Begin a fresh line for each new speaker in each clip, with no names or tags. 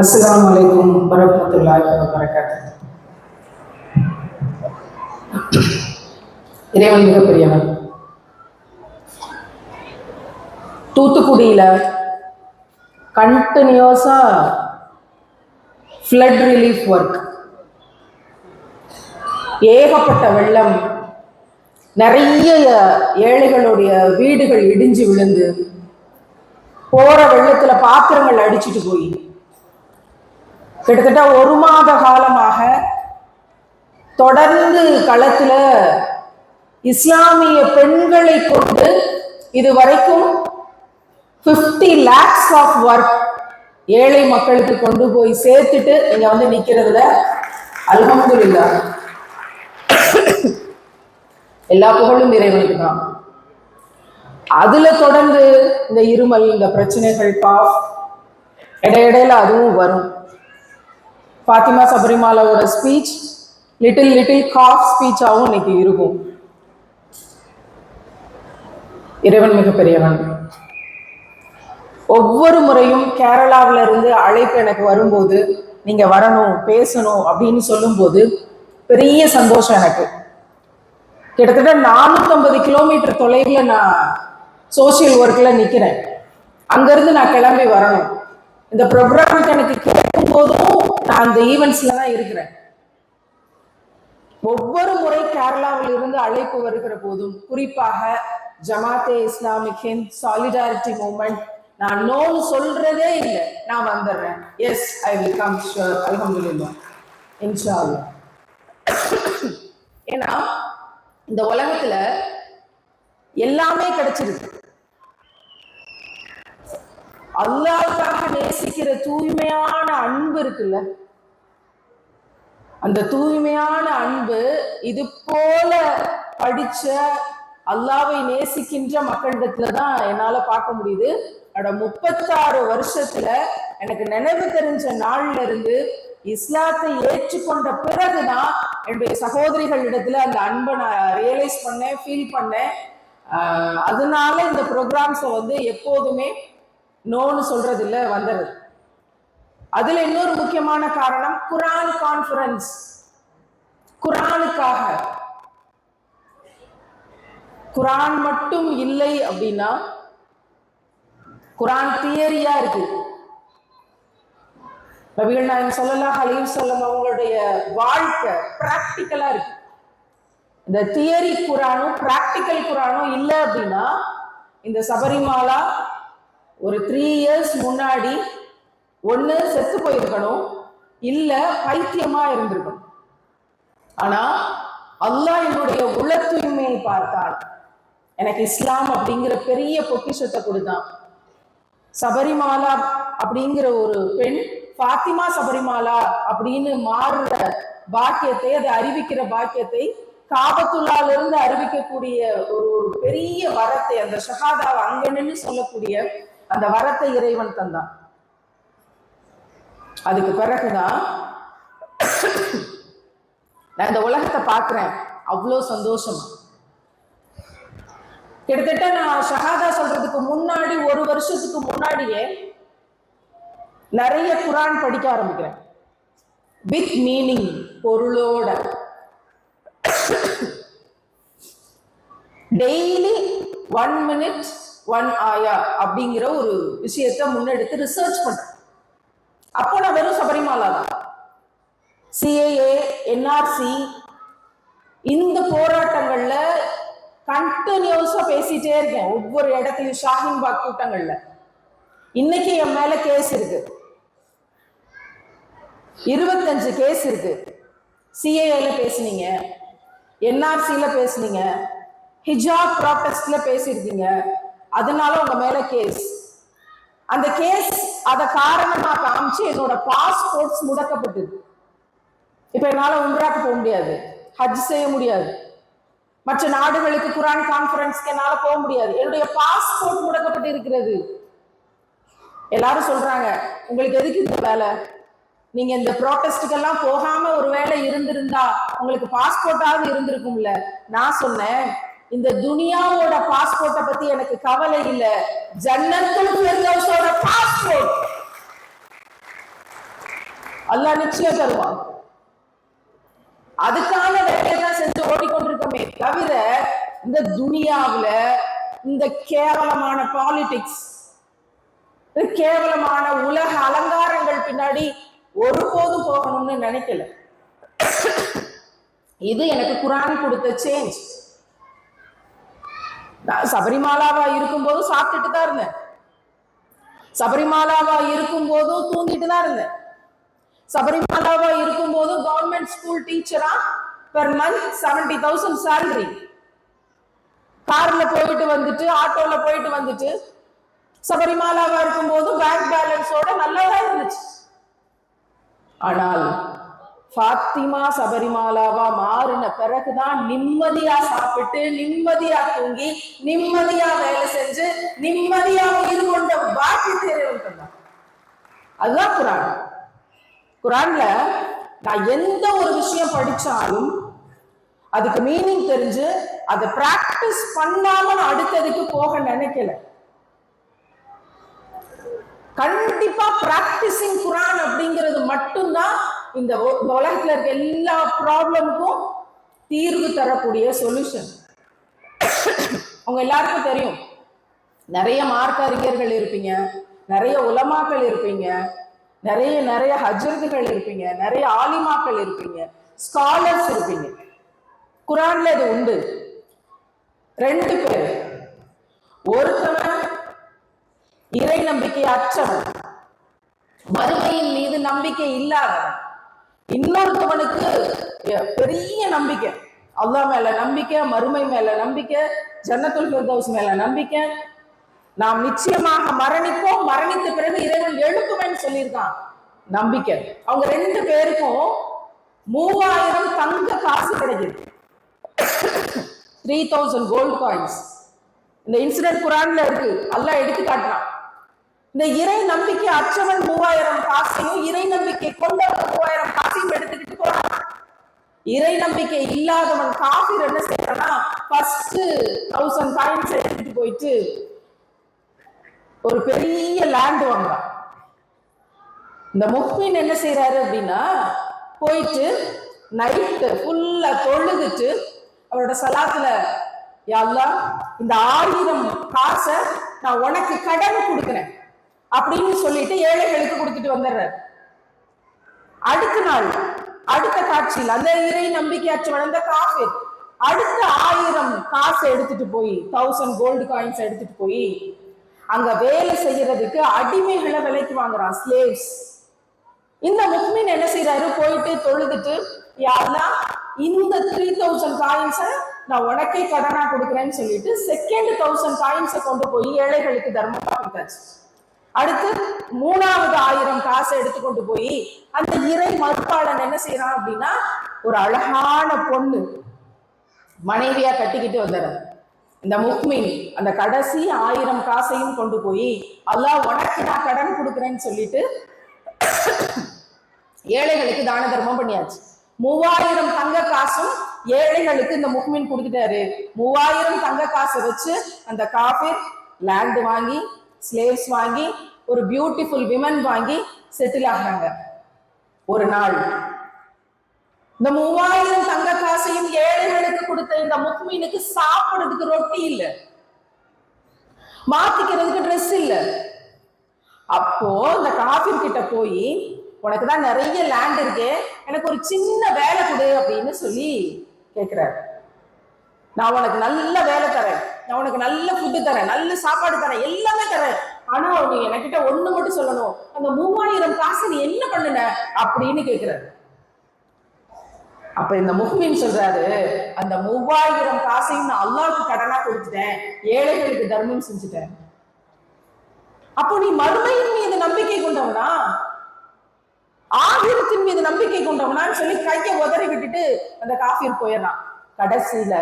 அஸ்லாம் வலைக்கும் வரமத்துல்லாஹி வபரகாத்துஹு இறைவன் மிகப்பெரியவன். தூத்துக்குடியில கண்டினியூஸாக ஃப்ளட் ரிலீஃப் ஒர்க் ஏகப்பட்ட வெள்ளம் நிறைய ஏழைகளுடைய வீடுகள் இடிஞ்சு விழுந்து போகிற வெள்ளத்தில் பாத்திரங்கள் அடிச்சிட்டு போய். கிட்டத்தட்ட ஒரு மாத காலமாக தொடர்ந்து களத்தில் இஸ்லாமிய பெண்களை கொண்டு இது வரைக்கும் ஃபிஃப்டி லேக்ஸ் ஆஃப் ஒர்க் ஏழை மக்களுக்கு கொண்டு போய் சேர்த்துட்டு இங்கே வந்து நிக்கிறதுல அல்ஹம்துலில்லாஹ் எல்லா புகழும் இறைவனுக்கு தான். அதுல தொடர்ந்து இந்த இருமல் இந்த பிரச்சனைகள் பா இடையிடையில அதுவும் வரும். ஃபாத்திமா சபரிமாலாவோட ஸ்பீச் லிட்டில் லிட்டில் காஃப் ஸ்பீச்சாகவும் இன்னைக்கு இருக்கும். இறைவன் மிகப்பெரியவன். ஒவ்வொரு முறையும் கேரளாவில இருந்து அழைப்பு எனக்கு வரும்போது நீங்க வரணும் பேசணும் அப்படின்னு சொல்லும்போது பெரிய சந்தோஷம் எனக்கு. கிட்டத்தட்ட நானூற்றம்பது கிலோமீட்டர் தொலைவில் நான் சோஷியல் ஒர்க்கில் நிற்கிறேன் அங்கேருந்து நான் கிளம்பி வரணும். இந்த ப்ரோக்ராமுக்கு எனக்கு போதும் நான் அந்த ஈவெண்ட்ஸ்ல தான் இருக்கிறேன். ஒவ்வொரு முறை கேரளாவில் இருந்து அழைப்பு வருகிற போதும் குறிப்பாக Jamaate Islamic Hind Solidarity Movement நான் நோன்னு சொல்றதே இல்லை. நான் வந்துடுறேன். Yes I will come sure அல்ஹம்துலில்லாஹ். இன்ஷா ஏன்னா இந்த உலகத்துல எல்லாமே கிடைச்சிருக்கு. அல்லாவுக்காக நேசிக்கிற தூய்மையான அன்பு இருக்குல்ல? அந்த தூய்மையான அன்பு இது போல படிச்ச அல்லாவை நேசிக்கின்ற மக்களிடத்துல தான் என்னால பார்க்க முடியுது. என்னோட முப்பத்தாறு வருஷத்துல எனக்கு நினைவு தெரிஞ்ச நாள்ல இருந்து இஸ்லாத்தை ஏற்றுக்கொண்ட பிறகுதான் என்னுடைய சகோதரிகளிடத்துல அந்த அன்பை நான் ரியலைஸ் பண்ணேன் ஃபீல் பண்ணேன். அதனால இந்த ப்ரோக்ராம்ஸை வந்து எப்போதுமே நோன்னு சொல்றது இல்ல வந்துடுது அதுல இன்னொரு முக்கியமான காரணம் குரான் கான்ஃபரன்ஸ் குரானுக்காக. குரான் மட்டும் இல்லை அப்படின்னா குரான் தியரியா இருக்கு. நபிகள் நாயகம் சொல்லலாம் அலையும் சொல்லம் அவங்களுடைய வாழ்க்கை பிராக்டிக்கலா இருக்கு. இந்த தியரி குரானும் பிராக்டிக்கல் குரானும் இல்லை அப்படின்னா இந்த சபரிமாலா ஒரு த்ரீ இயர்ஸ் முன்னாடி ஒன்று செத்து போயிருக்கணும் இல்லை பைத்தியமாக இருந்திருக்கணும். ஆனா அல்லாஹ் என்னுடைய உள்ள தூய்மையை பார்த்தான் எனக்கு இஸ்லாம் அப்படிங்கிற பெரிய பொக்கிஷத்தை கொடுத்தான். சபரிமாலா அப்படிங்கிற ஒரு பெண் ஃபாத்திமா சபரிமாலா அப்படின்னு மாறுற பாக்கியத்தை அதை அறிவிக்கிற பாக்கியத்தை காபத்துள்ளால இருந்து அறிவிக்கக்கூடிய ஒரு ஒரு பெரிய வரத்தை அந்த ஷஹாதாவை அங்கன்னு சொல்லக்கூடிய அந்த வரத்தை இறைவன் தந்தான். அதுக்கு பிறகுதான் நான் இந்த உலகத்தை பார்க்குறேன். அவ்வளோ சந்தோஷமா. கிட்டத்தட்ட நான் ஷஹாதா சொல்றதுக்கு முன்னாடி ஒரு வருஷத்துக்கு முன்னாடியே நிறைய குரான் படிக்க ஆரம்பிக்கிறேன். வித் மீனிங் பொருளோட. டெய்லி ஒன் மினிட் ஒன் ஆயா அப்படிங்கிற ஒரு விஷயத்த முன்னெடுத்து ரிசர்ச் பண்றேன். அப்போ நான் வெறும் சபரிமாலா தான். சிஏஏ என்ஆர்சி இந்த போராட்டங்கள்ல கண்டினியூஸா பேசிட்டே இருக்கேன். ஒவ்வொரு இடத்துலயும் ஷாஹின் பாக் கூட்டங்கள்ல. இன்னைக்கு என் மேல கேஸ் இருக்கு. இருபத்தஞ்சு கேஸ் இருக்கு. சிஏஏல பேசுனீங்க. என்ஆர்சியில பேசுனீங்க. ஹிஜாப் ப்ராட்டஸ்ட்ல பேசியிருக்கீங்க. அதனால உங்க மேல கேஸ் அந்த கேஸ் அத காரணமா காமிச்சு என்னோட பாஸ்போர்ட்ஸ் முடக்கப்பட்டது. இப்ப என்னால உம்ராக்கு போக முடியாது. ஹஜ் செய்ய முடியாது. மற்ற நாடுகளுக்கு குரான் கான்பரன்ஸ்க்கு என்னால போக முடியாது. என்னுடைய பாஸ்போர்ட் முடக்கப்பட்டு இருக்கிறது எல்லாரும் சொல்றாங்க உங்களுக்கு எதுக்கு இந்த வேலை? நீங்க இந்த ப்ரோட்டஸ்டுக்கெல்லாம் போகாம ஒரு வேலை இருந்திருந்தா உங்களுக்கு பாஸ்போர்ட்டாவது இருந்திருக்கும்ல. நான் சொன்னேன் இந்த துனியாவோட பாஸ்போர்ட்டை பத்தி எனக்கு கவலை இல்ல. ஜன்னத்துல் ஃபிர்தௌஸோட பாஸ்போர்ட் அல்லாஹ் நிச்சயம் தருவான். அதுக்கான வேலையை தான் செஞ்சு ஓடிக்கொண்டிருக்கோமே தவிர இந்த துனியாவில இந்த கேவலமான பாலிடிக்ஸ் கேவலமான உலக அலங்காரங்கள் பின்னாடி ஒருபோதும் போகணும்னு நினைக்கல. இது எனக்கு குரான் கொடுத்த சேஞ்ச் நான் சபரிமாலாவா இருக்கும்போது சாப்பிட்டுட்டு தான் இருந்தேன். சபரிமாலாவா இருக்கும்போதும் தூங்கிட்டு தான் இருந்தேன். சபரிமாலாவா இருக்கும்போதும் கவர்மெண்ட் ஸ்கூல் டீச்சரா per month seventy thousand salary கார்ல போயிட்டு வந்துட்டு ஆட்டோல போயிட்டு வந்துட்டு சபரிமாலாவா இருக்கும்போது பேங்க் பேலன்ஸோட நல்லதா இருந்துச்சு. ஆனால் பாத்திமா சபரிமாலாவா மாறின பிறகுதான் நிம்மதியா சாப்பிட்டு நிம்மதியா தூங்கி நிம்மதியா வேலை செஞ்சு நிம்மதியா உயிர் கொண்ட பாக்கி தேர்வு அதுதான் குரான். குரான்ல நான் எந்த ஒரு விஷயம் படிச்சாலும் அதுக்கு மீனிங் தெரிஞ்சு அதை பிராக்டிஸ் பண்ணாம நான் அடுத்ததுக்கு போக நினைக்கல. கண்டிப்பா பிராக்டிசிங் குரான் அப்படிங்கிறது மட்டும்தான் இந்த உ- உலகத்துல இருக்க எல்லா ப்ராப்ளமுக்கும் தீர்வு தரக்கூடிய சொல்யூஷன் அவங்க எல்லாருக்கும் தெரியும். நிறைய மார்க்க அறிஞர்கள் இருப்பீங்க. நிறைய உலமாக்கள் இருப்பீங்க. நிறைய நிறைய ஹஜ்ரதுகள் இருப்பீங்க. நிறைய ஆலிமாக்கள் இருப்பீங்க. ஸ்காலர்ஸ் இருப்பீங்க. குரான்ல இது உண்டு. ரெண்டு பேர். ஒருத்தவன் இறை நம்பிக்கை அற்றவன் மறுமையின் மீது நம்பிக்கை இல்லாதவன். இன்னொருத்தவனுக்கு பெரிய நம்பிக்கை. அல்லா மேல நம்பிக்கை மறுமை மேல நம்பிக்கை ஜன்னத்துல் ஃபிர்தௌஸ் மேல நம்பிக்கை. நாம் நிச்சயமாக மரணிப்போம். மரணித்த பிறகு இறைவன் எழுப்புவேன்னு சொல்லியிருக்கான். நம்பிக்கை. அவங்க ரெண்டு பேருக்கும் மூவாயிரம் தங்க காசு கிடைக்குது. த்ரீ தௌசண்ட் கோல்டு காயின்ஸ் இந்த இன்சிடென்ட் குரான்ல இருக்கு. எல்லாம் எடுத்து காட்டுறான் இந்த இறை நம்பிக்கை அச்சவன் மூவாயிரம் காசையும் இறை நம்பிக்கை கொண்டவன் மூவாயிரம் காசையும் எடுத்துக்கிட்டு போறான். இறை நம்பிக்கை இல்லாதவன் காஃபீர் என்ன செய்யறான்னா ஃபர்ஸ்ட் தௌசண்ட் காயின்ஸ் எடுத்துட்டு போயிட்டு ஒரு பெரிய லேண்ட் வாங்குறான். இந்த முக்மின் என்ன செய்யறாரு அப்படின்னா போயிட்டு நைட்டு ஃபுல்லா தொழுதுட்டு அவரோட சலாத்துல யாழ்லா இந்த ஆயிரம் காசை நான் உனக்கு கடன் கொடுக்குறேன். அப்படின்னு சொல்லிட்டு ஏழைகளுக்கு கொடுத்துட்டு வந்துடுறாரு. அடுத்த நாள் அடுத்த காட்சியில் அந்த இறை நம்பிக்கையாச்சு வளர்ந்த காசு அடுத்த ஆயிரம் காசை எடுத்துட்டு போய் தௌசண்ட் கோல்டு காயின்ஸ் எடுத்துட்டு போய் அங்க வேலை செய்யறதுக்கு அடிமைகளை விலைக்கு வாங்குறான் ஸ்லேவ்ஸ் இந்த முக்மின் என்ன செய்யறாரு போயிட்டு தொழுதுட்டு யாருன்னா இந்த த்ரீ தௌசண்ட் காயின்ஸை நான் உனக்கே கடனா கொடுக்குறேன்னு சொல்லிட்டு செகண்ட் தௌசண்ட் காயின்ஸை கொண்டு போய் ஏழைகளுக்கு தர்மமா கொடுத்தாச்சு. அடுத்து மூணாவது ஆயிரம் காசை எடுத்து கொண்டு போய் அந்த இறை மறுப்பாளன் என்ன செய்யறான் அப்படின்னா ஒரு அழகான பொண்ணு மனைவியா கட்டிக்கிட்டு வந்துடுறான் இந்த முக்மின் அந்த கடைசி ஆயிரம் காசையும் கொண்டு போய் அல்லாஹ் உனக்கு நான் கடன் கொடுக்குறேன்னு சொல்லிட்டு ஏழைகளுக்கு தான தர்மம் பண்ணியாச்சு. மூவாயிரம் தங்க காசும் ஏழைகளுக்கு இந்த முக்மின் கொடுத்துட்டாரு. மூவாயிரம் தங்க காசை வச்சு அந்த காஃபீர் லேண்ட் வாங்கி ஸ்லேவ்ஸ் வாங்கி ஒரு பியூட்டிஃபுல் விமன் வாங்கி செட்டில் ஆகிறாங்க. ஒரு நாள் இந்த மூவாயிரம் தங்க காசையும் ஏழைகளுக்கு கொடுத்த இந்த முக்மீனுக்கு சாப்பிடுறதுக்கு ரொட்டி இல்ல. மாத்திக்கிறதுக்கு ட்ரெஸ் இல்ல. அப்போ இந்த காஃபிர் கிட்ட போய் உனக்கு தான் நிறைய லேண்ட் இருக்கு எனக்கு ஒரு சின்ன வேலை கொடு அப்படின்னு சொல்லி கேக்குறாரு. நான் உனக்கு நல்ல வேலை தரேன். நான் உனக்கு நல்ல ஃபுட்டு தரேன். நல்ல சாப்பாடு தரேன். எல்லாமே தரேன். ஆனா அவங்க என்கிட்ட ஒண்ணு மட்டும் சொல்லணும். அந்த மூவாயிரம் காசு நீ என்ன பண்ணுன? அப்படின்னு கேக்குறாரு அப்ப இந்த முஹ்மின் சொல்றாரு அந்த மூவாயிரம் காசையும் நான் அல்லாவுக்கு கடனா கொடுத்துட்டேன். ஏழைகளுக்கு தர்மம் செஞ்சுட்டேன். அப்போ நீ மறுமையின் மீது நம்பிக்கை கொண்டவனா? ஆகிரத்தின் மீது நம்பிக்கை கொண்டவனான்னு சொல்லி கையை உதறி விட்டுட்டு அந்த காஃபிர் போயிடலாம். கடைசியில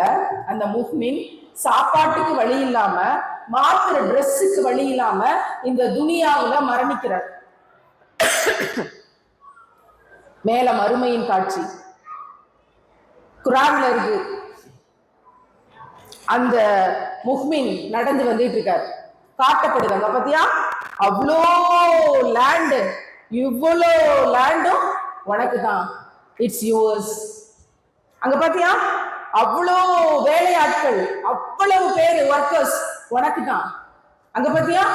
அந்த முஹ்மின் சாப்பாட்டுக்கு வழி இல்லாம மாத்திர ட்ரெஸ்ஸுக்கு வழி இல்லாம இந்த துனியாவுல மரணிக்கிறார். மேல மறுமையின் காட்சி. குரான்ல இருக்கு. அந்த முஹ்மின் நடந்து வந்துட்டு இருக்காரு. காட்டப்படுது அங்க பாத்தியா? அவ்வளோ லேண்டு இவ்வளோ லேண்டும் உனக்கு தான் இட்ஸ் யுவர்ஸ் அங்க பாத்தியா? அவ்வளோ வேலையாட்கள் அவ்வளவு பேர் ஒர்க்கர்ஸ் உனக்கு தான் அங்க பாத்தியா?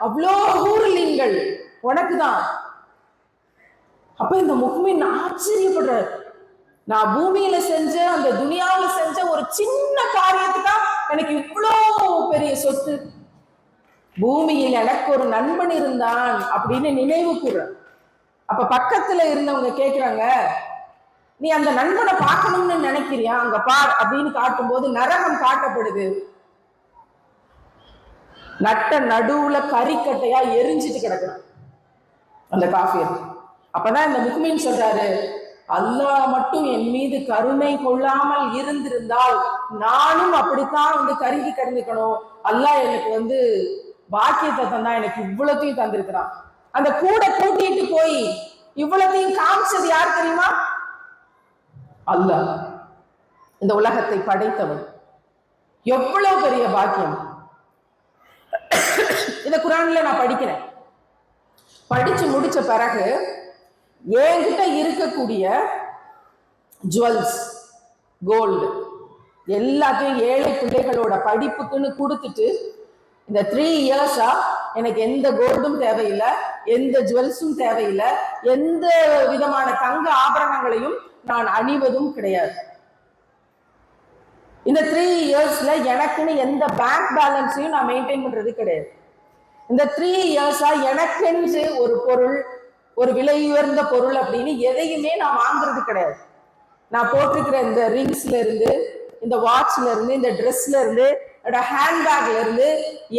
அவ்வளோ ஊர்லீங்கள் உனக்கு தான் அப்ப இந்த முகமின் ஆச்சரியப்படுற நான் பூமியில செஞ்ச அந்த துனியாவில் செஞ்ச ஒரு சின்ன காரியத்துக்கா எனக்கு இவ்வளோ பெரிய சொத்து. பூமியில் எனக்கு ஒரு நண்பன் இருந்தான் அப்படின்னு நினைவு கூற. அப்ப பக்கத்துல இருந்தவங்க கேக்குறாங்க நீ அந்த நண்பனை பார்க்கணும்னு நினைக்கிறியா? அங்க பார் அப்படின்னு காட்டும்போது நரகம் காட்டப்படுது. நட்ட நடுவுல கறிக்கட்டையா எரிஞ்சிட்டு கிடக்கணும். அந்த காஃபியர் அப்பதான் இந்த முக்மீன் சொல்றாரு அல்லாஹ் மட்டும் என் மீது கருணை கொள்ளாமல் இருந்திருந்தால் நானும் அப்படித்தான் வந்து கருகி கிடந்துக்கணும் அல்லாஹ் எனக்கு வந்து பாக்கியத்தை தந்தா எனக்கு இவ்வளத்தையும் தந்திருக்கிறான். அந்த கூட கூட்டிட்டு போய் இவ்வளத்தையும் காமிச்சது யார் தெரியுமா? அல்லாஹ். இந்த உலகத்தை படைத்தவன். எவ்வளவு பெரிய பாக்கியம் இந்த குரான்ல நான் படிக்கிறேன் படிச்சு முடிச்ச பிறகு என்கிட்ட இருக்கக்கூடிய ஜுவல்ஸ் கோல்டு எல்லாத்தையும் ஏழை பிள்ளைகளோட படிப்புக்குன்னு கொடுத்துட்டு இந்த த்ரீ இயர்ஸா எனக்கு எந்த கோல்டும் தேவையில்லை எந்த ஜுவல்ஸும் தேவையில்லை எந்த விதமான தங்க ஆபரணங்களையும் நான் அணிவதும் கிடையாது. இந்த த்ரீ இயர்ஸ்ல எனக்குன்னு எந்த பேங்க் பேலன்ஸையும் நான் மெயின்டைன் பண்றது கிடையாது. இந்த த்ரீ இயர்ஸா எனக்கென்று ஒரு பொருள் ஒரு விலை உயர்ந்த பொருள் அப்படின்னு எதையுமே நான் வாங்குறது கிடையாது. நான் போட்டிருக்கிற இந்த ரிங்ஸ்ல இருந்து இந்த வாட்ச்ல இருந்து இந்த ட்ரெஸ்ல இருந்து என்னோட ஹேண்ட்பேக்ல இருந்து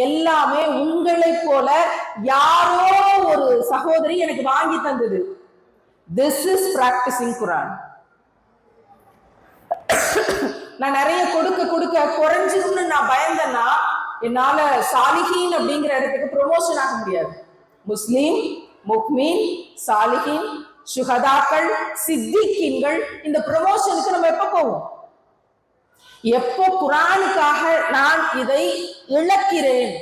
எல்லாமே உங்களை போல யாரோ ஒரு சகோதரி எனக்கு வாங்கி தந்தது. திஸ் இஸ் பிராக்டிசிங் குரான் நான் நிறைய கொடுக்க கொடுக்க குறைஞ்சிரும்னு நான் பயந்தேன்னா என்னால சாலிஹீன் அப்படிங்கிற இடத்துக்கு ப்ரொமோஷன் ஆக முடியாது. முஸ்லீம் முக்மீன் சாலிஹீன் சுகதாக்கள் சித்திகீன்கள் இந்த ப்ரொமோஷனுக்கு நம்ம எப்ப போவோம்? எப்போ குரானுக்காக நான் இதை இழக்கிறேன்?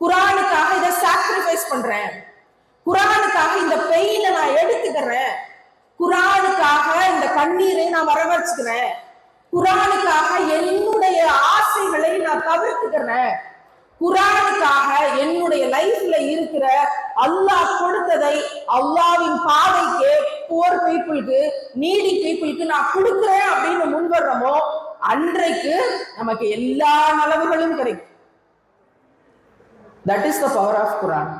குரானுக்காக இதை சாக்ரிஃபைஸ் பண்றேன்? குரானுக்காக இந்த பெயினை நான் எடுத்துக்கிறேன்? குரானுக்காக இந்த கண்ணீரை நான் வரவழைச்சுக்கிறேன்? குரானுக்காக என்னுடைய ஆசைகளை நான் தவிர்த்துக்கிறேன். குரானுக்காக என்னுடைய லைஃப்ல இருக்கிற அல்லாஹ் கொடுத்ததை அல்லாவின் பாதைக்கு போர் பீப்புளுக்கு நீடி பீப்புளுக்கு நான் கொடுக்குறேன் அப்படின்னு முன்வர்றோமோ அன்றைக்கு நமக்கு எல்லா நலவுகளும் கிடைக்கும். That is the power of Quran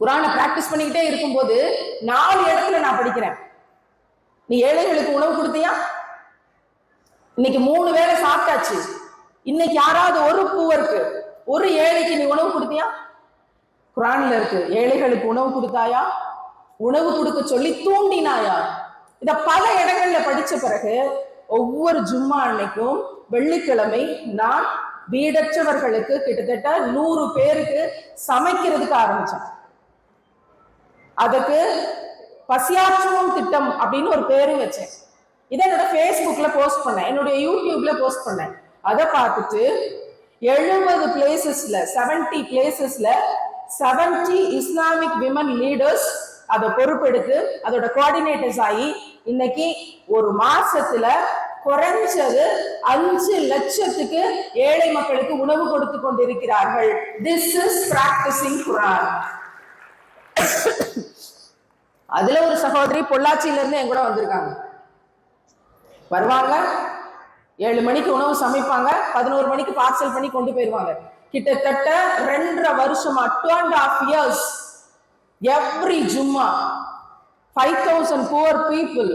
குரானை பிராக்டிஸ் பண்ணிக்கிட்டே இருக்கும்போது நாலு இடத்துல நான் படிக்கிறேன். நீ ஏழைகளுக்கு உணவு கொடுத்தியா? இன்னைக்கு மூணு வேளை சாப்பிட்டாச்சு. இன்னைக்கு யாராவது ஒரு பூவருக்கு ஒரு ஏழைக்கு நீ உணவு கொடுத்தியா? குரான்ல இருக்கு ஏழைகளுக்கு உணவு கொடுத்தாயா? உணவு கொடுக்க சொல்லி தூண்டினாயா? இத பல இடங்கள்ல படிச்ச பிறகு ஒவ்வொரு ஜும்மா அன்னைக்கும் வெள்ளிக்கிழமை நான் வீடற்றவர்களுக்கு கிட்டத்தட்ட நூறு பேருக்கு சமைக்கிறதுக்கு ஆரம்பிச்சேன். அதுக்கு பசியாற்றுவோம் திட்டம் அப்படின்னு ஒரு பேரு வச்சேன். இதை என்னோட ஃபேஸ்புக்ல போஸ்ட் பண்ணேன். என்னுடைய யூடியூப்ல போஸ்ட் பண்ணேன். அதை பார்த்துட்டு எழுபது பிளேசஸ்ல செவன்டி பிளேசஸ்ல செவன்டி இஸ்லாமிக் விமன் லீடர்ஸ் அதை பொறுப்பெடுத்து அதோட கோஆர்டினேட்டர்ஸ் ஆகி இன்னைக்கு ஒரு மாசத்துல குறைஞ்சது அஞ்சு லட்சத்துக்கு ஏழை மக்களுக்கு உணவு கொடுத்து கொண்டிருக்கிறார்கள். திஸ் இஸ் பிராக்டிசிங் குரான் அதுல ஒரு சகோதரி பொள்ளாச்சியில இருந்து என் கூட வந்திருக்காங்க. வருவாங்க ஏழு மணிக்கு உணவு சமைப்பாங்க பதினோரு மணிக்கு பார்சல் பண்ணி கொண்டு போயிருவாங்க. கிட்டத்தட்ட ரெண்டரை வருஷமா two and half years every Jumma five thousand poor people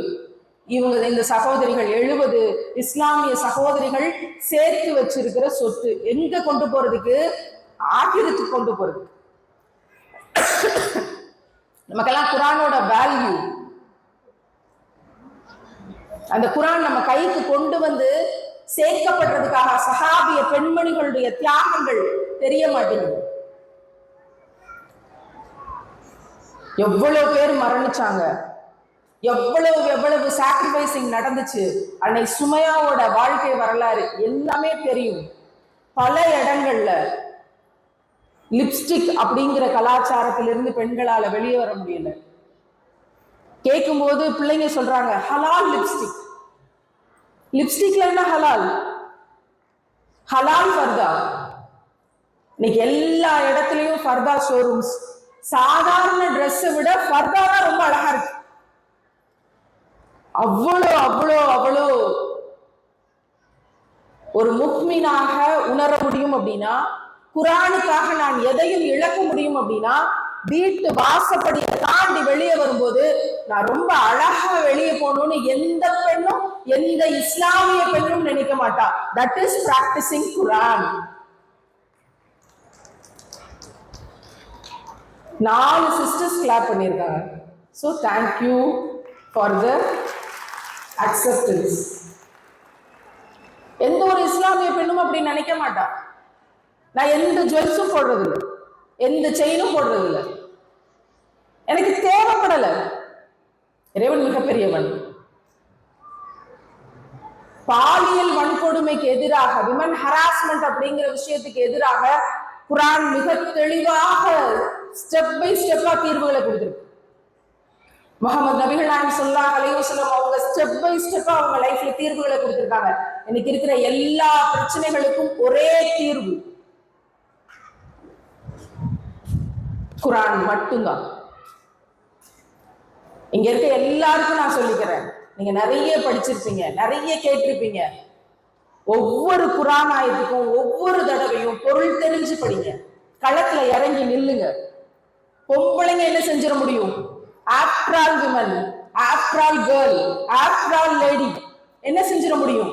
இவங்க இந்த சகோதரிகள் எழுபது இஸ்லாமிய சகோதரிகள் சேர்த்து வச்சிருக்கிற சொத்து எங்க கொண்டு போறதுக்கு? ஆகிரத்துக்கு கொண்டு போறதுக்கு. நமக்கெல்லாம் குரானோட வேல்யூ அந்த குரான் நம்ம கைக்கு கொண்டு வந்து சேர்க்கப்படுறதுக்காக சஹாபிய பெண்மணிகளுடைய தியாகங்கள் தெரிய மாட்டேங்குது. எவ்வளவு பேர் மரணிச்சாங்க. எவ்வளவு எவ்வளவு சாக்ரிஃபைசிங் நடந்துச்சு. அன்னை சுமையாவோட வாழ்க்கை வரலாறு எல்லாமே தெரியும். பல இடங்கள்ல லிப்ஸ்டிக் அப்படிங்கிற கலாச்சாரத்திலிருந்து பெண்களால வெளியே வர முடியல. கேட்கும்போது பிள்ளைங்க சொல்றாங்க ஹலால் லிப்ஸ்டிக் லிப்ஸ்டிக்ல என்ன ஹலால்? ஹலால் ஃபர்தா. இன்னைக்கு எல்லா இடத்துலயும் ஃபர்தா ஷோரூம்ஸ் சாதாரண ட்ரெஸ்ஸை விட ஃபர்தா தான் ரொம்ப அழகா இருக்கு. அவ்வளோ அவ்வளோ அவ்வளோ ஒரு முக்மீனாக உணர முடியும் அப்படின்னா குரானுக்காக நான் எதையும் இழக்க முடியும் அப்படின்னா வீட்டு வாசப்படியை தாண்டி வெளியே வரும்போது நான் ரொம்ப அழகா வெளியே போகணும்னு எந்த பெண்ணும் எந்த இஸ்லாமிய பெண்ணும் நினைக்க மாட்டா. தட் இஸ் பிராக்டிசிங் குரான் நாலு சிஸ்டர்ஸ் கிளாப் பண்ணியிருக்காங்க. So thank you for the acceptance எந்த ஒரு இஸ்லாமிய பெண்ணும் அப்படி நினைக்க மாட்டா. நான் எந்த ஜுவல்ஸும் போடுறது இல்லை எந்த செயினும் போடுறது இல்லை எனக்கு தேவைப்படலை. இறைவன் மிகப்பெரியவன். பாலியல் வன்கொடுமைக்கு எதிராக விமன் ஹராஸ்மெண்ட் அப்படிங்கிற விஷயத்துக்கு எதிராக குரான் மிக தெளிவாக ஸ்டெப் பை ஸ்டெப்பா தீர்வுகளை கொடுத்திருக்கு. முகமது நபிகள் நாயம் சொல்லா அலைவசலம் அவங்க ஸ்டெப் பை ஸ்டெப்பா அவங்க லைஃப்ல தீர்வுகளை கொடுத்துருக்காங்க. இன்னைக்கு இருக்கிற எல்லா பிரச்சனைகளுக்கும் ஒரே தீர்வு. குரான் மட்டும்தான். இங்க இருக்க எல்லாருக்கும் நான் சொல்லிக்கிறேன். நீங்க நிறைய படிச்சிருப்பீங்க நிறைய கேட்டிருப்பீங்க. ஒவ்வொரு குரான் ஆயத்துக்கும் ஒவ்வொரு தடவையும் பொருள் தெரிஞ்சு படிங்க. களத்துல இறங்கி நில்லுங்க. பொம்பளைங்க என்ன செஞ்சிட முடியும்? After all women after girl after lady என்ன செஞ்சிட முடியும்?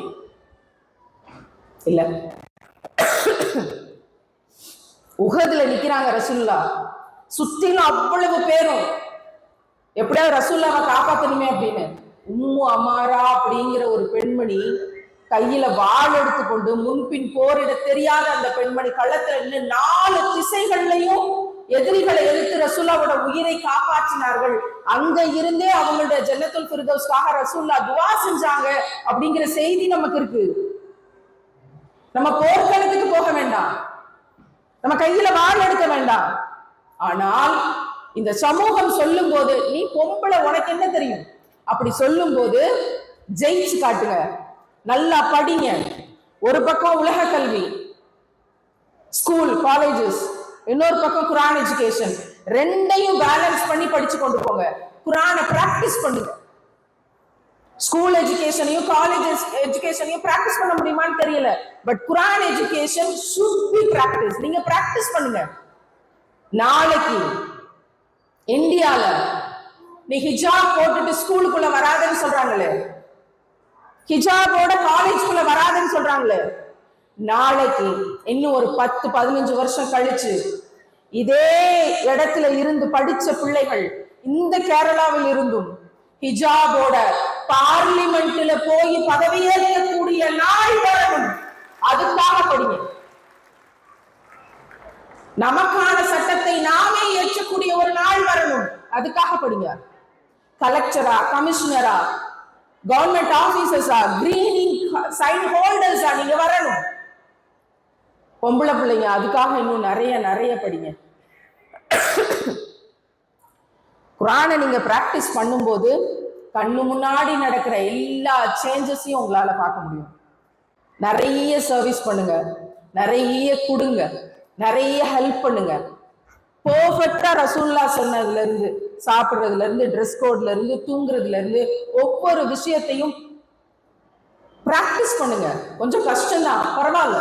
இல்ல. உகதுல நிக்கிறாங்க ரசுல்லா சுத்திலும் அவ்வளவு பேரும். எப்படியாவது ரசூல்லாவை காப்பாத்தணுமே அப்படின்னு. உம்மு அமாரா அப்படிங்கிற ஒரு பெண்மணி கையில வாழ் எடுத்துக்கொண்டு முன்பின் போரிட தெரியாத அந்த பெண்மணி களத்துல நின்று நாலு திசைகள்லையும் எதிரிகளை எதிர்த்து ரசூல்லாவோட உயிரை காப்பாற்றினார்கள். அங்க இருந்தே அவங்களுடைய ஜன்னத்துல் பிரதோஸ்காக ரசூல்லா துவா செஞ்சாங்க அப்படிங்கிற செய்தி நமக்கு இருக்கு. நம்ம போர்க்களத்துக்கு போக வேண்டாம். நம்ம கையில வாழ் எடுக்க வேண்டாம். ஆனால் இந்த சமூகம் சொல்லும் போது நீ பொம்பளை உனக்கு என்ன தெரியும்? அப்படி சொல்லும் போது ஜெயிச்சு காட்டுங்க. நல்லா படிங்க. ஒரு பக்கம் உலக கல்வி ஸ்கூல் காலேஜஸ் இன்னொரு பக்கம் குரான் எஜுகேஷன் ரெண்டையும் பேலன்ஸ் பண்ணி படிச்சு கொண்டு போங்க. குரானை பிராக்டிஸ் பண்ணுங்க. ஸ்கூல் எஜுகேஷனையும் காலேஜ் எஜுகேஷனையும் பிராக்டிஸ் பண்ண முடியுமான்னு தெரியல. But Quran education should be practice நீங்க பிராக்டிஸ் பண்ணுங்க. நாளைக்கு இந்தியால நீ ஹிஜாப் போட்டுட்டு ஸ்கூலுக்குள்ள வராதுன்னு சொல்றாங்களே. ஹிஜாபோட காலேஜ்குள்ள வராதுன்னு சொல்றாங்களே. நாளைக்கு இன்னும் ஒரு பத்து பதினஞ்சு வருஷம் கழிச்சு இதே இடத்துல இருந்து படிச்ச பிள்ளைகள் இந்த கேரளாவில் இருந்தும் ஹிஜாபோட பார்லிமெண்ட்ல போய் பதவியேற்கக்கூடிய நாள் வரணும் அதுக்காக படிங்க. நமக்கான சட்டத்தை நாமே ஏற்றக்கூடிய ஒரு நாள் வரணும். அதுக்காக படிங்க கலெக்டரா கமிஷனரா கவர்மெண்ட் ஆபீசர்ஸா கிரீனிங் சைன் ஹோல்டர்ஸா நீங்க வரணும். பொம்பளை பிள்ளைங்க அதுக்காக இன்னும் நிறைய நிறைய படிங்க. குரானை நீங்க பிராக்டிஸ் பண்ணும்போது கண்ணு முன்னாடி நடக்கிற எல்லா சேஞ்சஸையும் உங்களால பார்க்க முடியும். நிறைய சர்வீஸ் பண்ணுங்க. நிறைய கொடுங்க. நிறைய ஹெல்ப் பண்ணுங்க. பர்ஃபெக்டா ரசூல்லா சொன்னதுல இருந்து சாப்பிடுறதுல இருந்து ட்ரெஸ் கோட்ல இருந்து தூங்குறதுல இருந்து ஒவ்வொரு விஷயத்தையும் பிராக்டிஸ் பண்ணுங்க. கொஞ்சம் கஷ்டம்தான் பரவாயில்ல.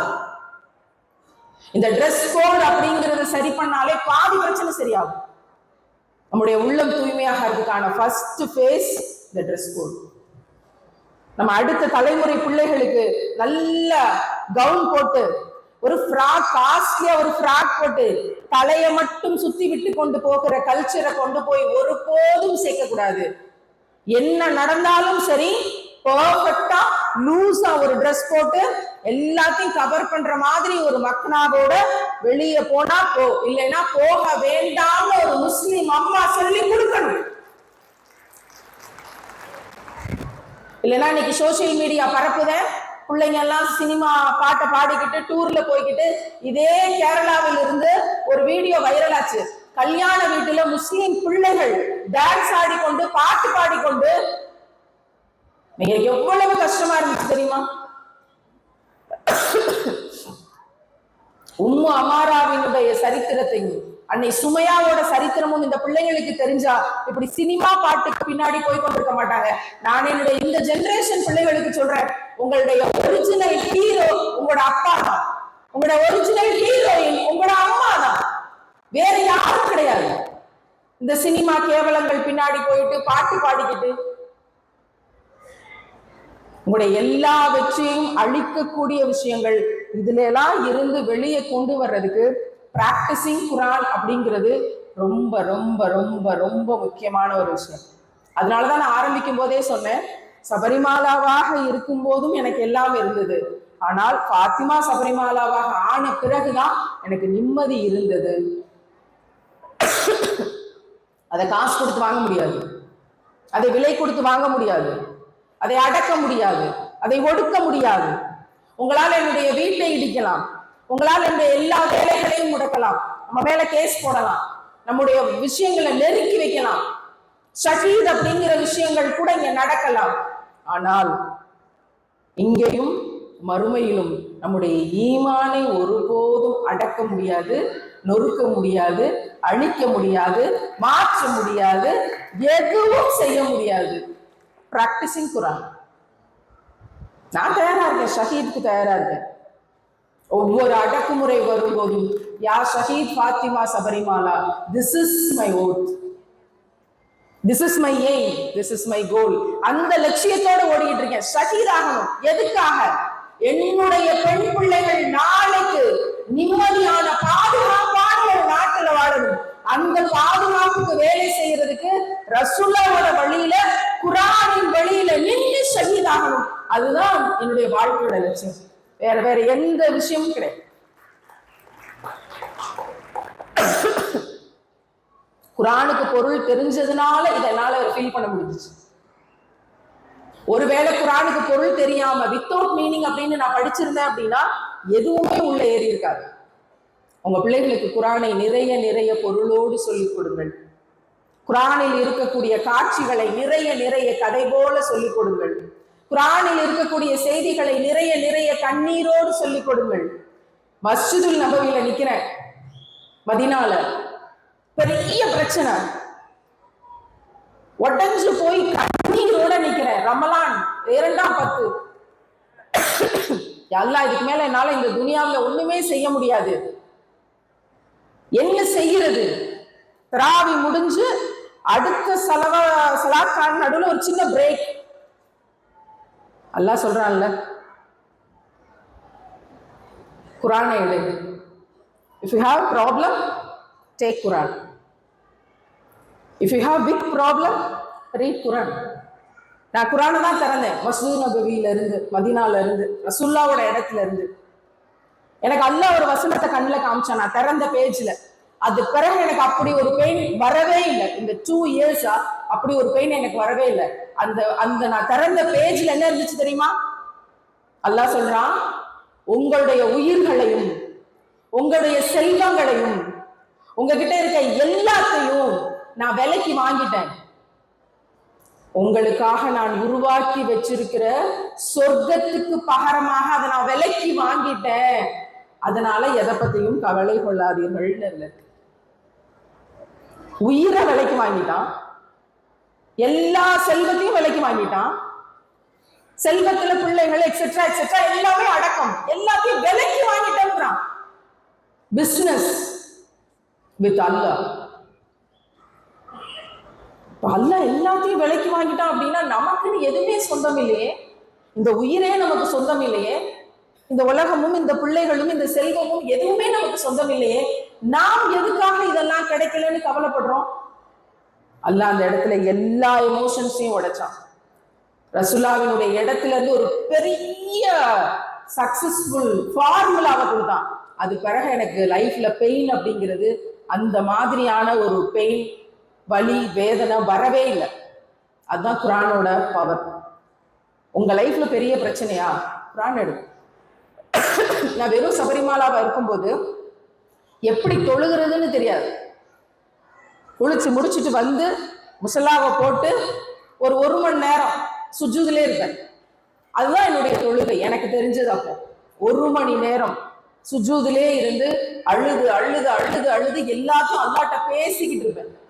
இந்த ட்ரெஸ் கோட் அப்படிங்கறத சரி பண்ணாலே பாதி பிரச்சனை சரியாகும். நம்முடைய உள்ளம் தூய்மையாக இருக்கான ஃபர்ஸ்ட் ஃபேஸ் இந்த ட்ரெஸ் கோட் நம்ம அடுத்த தலைமுறை பிள்ளைகளுக்கு நல்ல கவுன் போட்டு ஒரு ஃப்ராக் காஸ்ட்லியா ஒரு ஃப்ராக் போட்டு தலைய மட்டும் சுத்தி விட்டு கொண்டு போகிற கல்ச்சரை கொண்டு போய் ஒருபோதும் சேர்க்க கூடாது என்ன நடந்தாலும் சரி பர்ஃபெக்டா லூஸா ஒரு ட்ரெஸ் போட்டு எல்லாத்தையும் கவர் பண்ற மாதிரி ஒரு மக்னாவோட வெளியே போனா போ இல்லைன்னா போக வேண்டாம்னு ஒரு முஸ்லிம் அம்மா சொல்லி கொடுக்கணும். இல்லைன்னா இன்னைக்கு சோசியல் மீடியா பரப்புதேன் பிள்ளைங்க எல்லாம் சினிமா பாட்டை பாடிக்கிட்டு டூர்ல போய்கிட்டு இதே கேரளாவில் இருந்து ஒரு வீடியோ வைரல் ஆச்சு. கல்யாண வீட்டுல முஸ்லிம் பிள்ளைகள் டான்ஸ் ஆடிக்கொண்டு பாட்டு பாடிக்கொண்டு மிக எவ்வளவு கஷ்டமா இருந்துச்சு தெரியுமா? உம்மு அமாராவினுடைய சரித்திரத்தையும் அன்னை சுமையாவோட சரித்திரமும் இந்த பிள்ளைங்களுக்கு தெரிஞ்சா இப்படி சினிமா பாட்டுக்கு பின்னாடி போய் கொண்டிருக்க மாட்டாங்க. நான் என்னுடைய இந்த ஜெனரேஷன் பிள்ளைகளுக்கு சொல்றேன் உங்களுடைய ஒரிஜினல் ஹீரோ உங்களோட அப்பா தான். உங்களோட ஒரிஜினல் ஹீரோயின் உங்களோட அம்மா தான். வேற யாரும் கிடையாது. இந்த சினிமா கேவலங்கள் பின்னாடி போயிட்டு பாட்டு பாடிக்கிட்டு உங்களுடைய எல்லா வெற்றியும் அழிக்கக்கூடிய விஷயங்கள் இதுல எல்லாம் இருந்து வெளியே கொண்டு வர்றதுக்கு பிராக்டிசிங் குரான் அப்படிங்கிறது ரொம்ப ரொம்ப ரொம்ப ரொம்ப முக்கியமான ஒரு விஷயம். அதனாலதான் நான் ஆரம்பிக்கும் போதே சொன்னேன் சபரிமாலாவாக இருக்கும் போதும் எனக்கு எல்லாம் இருந்தது. ஆனால் பாத்திமா சபரிமாலாவாக ஆன பிறகுதான் எனக்கு நிம்மதி இருந்தது. அதை காசு கொடுத்து வாங்க முடியாது. அதை விலை கொடுத்து வாங்க முடியாது. அதை அடக்க முடியாது. அதை ஒடுக்க முடியாது. உங்களால் என்னுடைய வீட்டை இடிக்கலாம். உங்களால் என்னுடைய எல்லா வேலைகளையும் முடக்கலாம். நம்ம மேல கேஸ் போடலாம். நம்முடைய விஷயங்களை நெருக்கி வைக்கலாம். ஷஹீத் அப்படிங்கிற விஷயங்கள் கூட இங்க நடக்கலாம். ஆனால் இங்கேயும் மறுமையிலும் நம்முடைய ஈமானை ஒருபோதும் அடக்க முடியாது நொறுக்க முடியாது அழிக்க முடியாது மாற்ற முடியாது எதுவும் செய்ய முடியாது. பிராக்டிசிங் குரான் நான் தயாரா இருக்கேன் ஷஹீதுக்கு தயாரா இருக்கேன். ஒவ்வொரு அடக்குமுறை வரும்போதும் யா ஷஹீத் Fathima Sabarimala this is my oath this is my aim this is my goal அந்த லட்சியத்தோட ஓடிக்கிட்டு இருக்கேன். ஷஹீத் ஆகணும் எதுக்காக? என்னுடைய பெண் பிள்ளைகள் நாளைக்கு நிம்மதியான பாதுகாப்பான ஒரு நாட்டுல வாழணும். அந்த பாதுகாப்புக்கு வேலை செய்யறதுக்கு ரசுல்லாவோட வழியில குரானின் வழியில நின்று ஷஹீதாகணும் அதுதான் என்னுடைய வாழ்க்கையோட லட்சியம். வேற வேற எந்த விஷயமும் கிடையாது. குரானுக்கு பொருள் தெரிஞ்சதுனால இதை அவர் ஃபீல் பண்ண முடிஞ்சுச்சு. ஒருவேளை குரானுக்கு பொருள் தெரியாம வித்தவுட் மீனிங் அப்படின்னு நான் படிச்சிருந்தேன் அப்படின்னா எதுவுமே உள்ள ஏறி இருக்காது. உங்க பிள்ளைகளுக்கு குரானை நிறைய நிறைய பொருளோடு சொல்லிக் கொடுங்கள். குரானில் இருக்கக்கூடிய காட்சிகளை நிறைய நிறைய கதை போல சொல்லிக் கொடுங்கள். குரானில் இருக்கக்கூடிய செய்திகளை நிறைய நிறைய கண்ணீரோடு சொல்லிக் கொடுங்கள். மஸ்ஜிதுல் நபவியில நிக்கிறேன். மதினால. பெரிய பிரச்சனை. உடஞ்சு போய் கண்ணீரோட நிக்கிறேன் ரமலான் இரண்டாம் பத்து. எல்லாம் இதுக்கு மேல என்னால இந்த துனியாவில ஒண்ணுமே செய்ய முடியாது. என்ன செய்யறது திராவி முடிஞ்சு அடுத்த செலவ சலாக்கான நடுவில் ஒரு சின்ன பிரேக் அல்லா சொல்றான்ல குரானை எடு if you have problem take Quran. If you have big problem read Quran நான் குரானை தான் திறந்தேன். மசூத் நபவியில இருந்து மதினால இருந்து ரசுல்லாவோட இடத்துல இருந்து எனக்கு அல்ல ஒரு வசனத்தை கண்ணில் காமிச்சான். நான் திறந்த பேஜ்ல. அது பிறகு எனக்கு அப்படி ஒரு பெயின் வரவே இல்லை. இந்த டூ இயர்ஸா அப்படி ஒரு பெயின் எனக்கு வரவே இல்லை. அந்த அந்த நான் திறந்த பேஜ்ல என்ன இருந்துச்சு தெரியுமா? அல்லாஹ் சொல்றான் உங்களுடைய உயிர்களையும் உங்களுடைய செல்வங்களையும் உங்ககிட்ட இருக்க எல்லாத்தையும் நான் விலைக்கு வாங்கிட்டேன். உங்களுக்காக நான் உருவாக்கி வச்சிருக்கிற சொர்க்கத்துக்கு பகரமாக அதை நான் விலைக்கு வாங்கிட்டேன். அதனால எதை பத்தியும் கவலை கொள்ளாதீர்கள் இல்லை உயிரை விலைக்கு வாங்கிட்டான். எல்லா செல்வத்தையும் விலைக்கு வாங்கிட்டான். செல்வத்துல பிள்ளைகள் எக்ஸெட்ரா எக்ஸெட்ரா எல்லாமே அடக்கம். எல்லாத்தையும் விலைக்கு வாங்கிட்டேன்றான். பிசினஸ் வித் அல்லாஹ் பல எல்லாத்தையும் விலைக்கு வாங்கிட்டான் அப்படின்னா நமக்குன்னு எதுவுமே சொந்தம் இல்லையே இந்த உயிரே நமக்கு சொந்தம் இல்லையே இந்த உலகமும் இந்த பிள்ளைகளும் இந்த செல்வமும் எதுவுமே நமக்கு சொந்தம் இல்லையே நாம் எதுக்காக இதெல்லாம் கிடைக்கலன்னு கவலைப்படுறோம்? அல்ல அந்த இடத்துல எல்லா எமோஷன்ஸையும் உடைச்சான். ரசுல்லாவினுடைய இடத்துல இருந்து ஒரு பெரிய சக்சஸ்ஃபுல் ஃபார்முலாவை கொடுத்தான். அது பிறகு எனக்கு லைஃப்ல பெயின் அப்படிங்கிறது அந்த மாதிரியான ஒரு பெயின் வலி வேதனை வரவே இல்லை. அதுதான் குரானோட பவர் உங்க லைஃப்ல பெரிய பிரச்சனையா? குரான் எடு. நான் வெறும் சபரிமாலாவா இருக்கும்போது எப்படி தொழுகிறதுன்னு தெரியாது. குளிச்சு முடிச்சுட்டு வந்து முசல்லாவை போட்டு ஒரு ஒரு மணி நேரம் சுஜூதிலே இருப்பேன். அதுதான் என்னுடைய தொழுகை. எனக்கு தெரிஞ்சது அப்போ. ஒரு மணி நேரம் சுஜூதிலே இருந்து அழுது அழுது அழுது அழுது எல்லாத்தையும் அல்லாட்ட பேசிக்கிட்டு இருப்பேன்.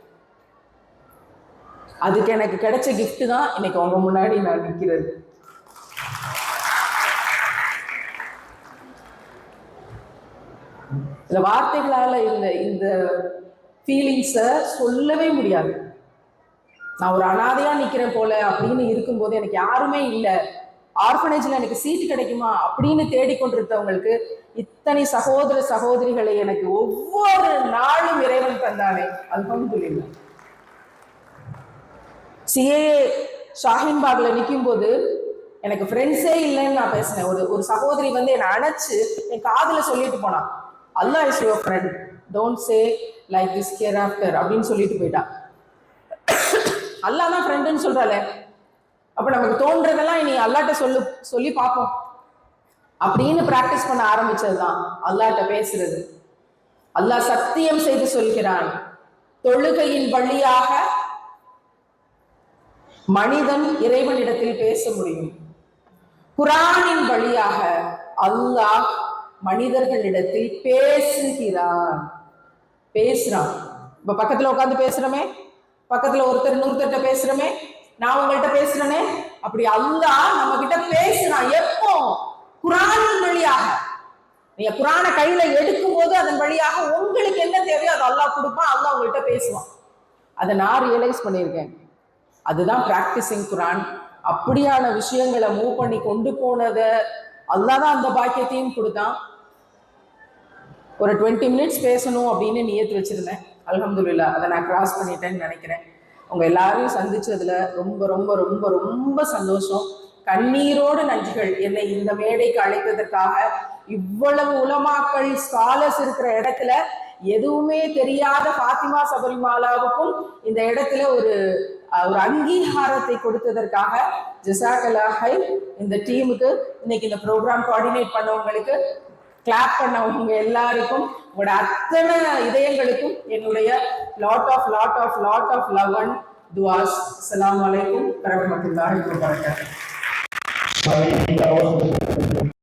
அதுக்கு எனக்கு கிடைச்ச கிஃப்ட் தான் இன்னைக்கு உங்க முன்னாடி நான் நிற்கிறது இந்த வார்த்தைகளால் இல்லை இந்த ஃபீலிங்ஸை சொல்லவே முடியாது. நான் ஒரு அனாதையாக நிற்கிறேன் போல அப்படின்னு இருக்கும்போது எனக்கு யாருமே இல்லை. ஆர்ஃபனேஜில் எனக்கு சீட் கிடைக்குமா அப்படின்னு தேடிக்கொண்டிருந்தவங்களுக்கு இத்தனை சகோதர சகோதரிகளை எனக்கு ஒவ்வொரு நாளும் இறைவன் தந்தானே. அல்ஹம்துலில்லாஹ். சிஏ ஷாஹின் பாக்ல நிற்கும் போது எனக்கு ஃப்ரெண்ட்ஸே இல்லைன்னு நான் பேசினேன். ஒரு ஒரு சகோதரி வந்து என்னை அணைச்சு என் காதில் சொல்லிட்டு போனான் Allah is your friend don't say like this care after அப்படின்னு சொல்லிட்டு போயிட்டான் அல்லா தான் ஃப்ரெண்டுன்னு சொல்கிறாலே அப்போ நமக்கு தோன்றதெல்லாம் இனி அல்லாட்ட சொல்லு சொல்லி பார்ப்போம். அப்படின்னு ப்ராக்டிஸ் பண்ண ஆரம்பிச்சதுதான். அல்லாட்ட பேசுறது. அல்லாஹ் சத்தியம் செய்து சொல்கிறான். தொழுகையின் வழியாக மனிதன் இறைவனிடத்தில் பேச முடியும். குரானின் வழியாக அல்லாஹ் மனிதர்களிடத்தில் பேசுகிறான். பேசுறான். இப்ப பக்கத்துல உட்காந்து பேசுறோமே? பக்கத்துல ஒருத்தர் இன்னொருத்தர்கிட்ட பேசுறோமே? நான் உங்கள்கிட்ட பேசுறேனே? அப்படி அல்லாஹ் நம்ம கிட்ட பேசுறான். எப்போ? குரானின் வழியாக. நீங்க குரானை கையில எடுக்கும் போது அதன் வழியாக உங்களுக்கு என்ன தேவையோ அதை அல்லாஹ் கொடுப்பான். அல்லாஹ் உங்கள்கிட்ட பேசுவான். அதை நான் ரியலைஸ் பண்ணியிருக்கேன். அதுதான் பிராக்டிசிங் குரான் அப்படியான விஷயங்களை மூவ் பண்ணி கொண்டு போனதை அல்லாஹ் தான் அந்த பாக்கியத்தையும் கொடுத்தான். ஒரு டுவெண்ட்டி மினிட்ஸ் பேசணும் அப்படின்னு நியத்து வச்சிருந்தேன். அலமதுல்லா அதை நான் கிராஸ் பண்ணிட்டேன்னு நினைக்கிறேன். உங்க எல்லாரையும் சந்திச்சதுல ரொம்ப ரொம்ப ரொம்ப ரொம்ப சந்தோஷம். கண்ணீரோடு நன்றிகள் என்னை இந்த மேடைக்கு அழைத்ததற்காக. இவ்வளவு உலமாக்கள் ஸ்காலர்ஸ் இருக்கிற இடத்துல எதுவுமே தெரியாத ஃபாத்திமா சபரிமாலாவுக்கும் இந்த இடத்துல ஒரு ஒரு அங்கீகாரத்தை கொடுத்ததற்காக ஜசாகலாஹை இந்த டீமுக்கு இன்னைக்கு இந்த ப்ரோக்ராம் கோஆர்டினேட் பண்ணவங்களுக்கு கிளாப் பண்ணவங்க எல்லாருக்கும் உங்களோட அத்தனை இதயங்களுக்கும் என்னுடைய lot of lot of lot of love and துவாஸ் அலாம் வலைக்கும் வரமத்துல்லாஹி வபரகாத்துஹு.